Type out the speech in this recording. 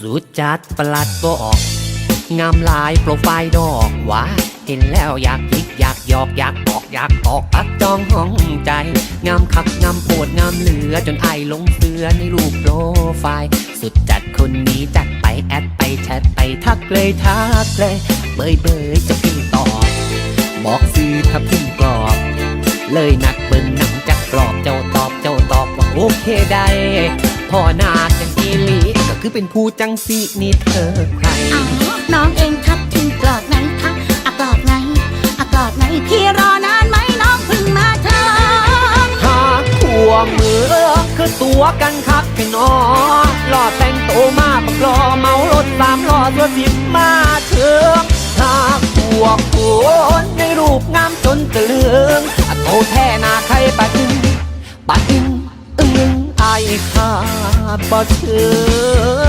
สุดจัดประหลัดบอกงามลายโปรไฟล์ดอกว่าเห็นแล้วอยากยิกอยากหยอกอยากบอกอยากตอกตัดจองห้องใจ งามคักงามปวดงามเหลือจนไอหลงเสือในรูปโปรไฟล์สุดจัดคนนี้จัดไปแอดไปแชทไปทักเลยทักเลยเบยเบยจะพิมพ์ตอบบอกซื้อทับทิมกรอบ เลยนัดเบิ่งหนังจักกรอบเจ้าตอบเจ้าตอบว่าโอเคได้พอนาคจังอีหลีก็ คือเป็นผู้จังสีนี่เธอใครอ๋อน้องเองทับทิมกรอบไหนคะอะกรอบไหนอะกรอบไหนพี่รอนานไหมน้องเพิ่งมาเธอหากขัวมือคือตัวกันคักแค่นอหล่อแต่งโตวมาบักรอเมารถสามล้อตัวสิบมาเถืองหากขัวคนในรูปงามจนตึงอะโตแท้หนาใครปะดึง ไปหาบ่เชื่อ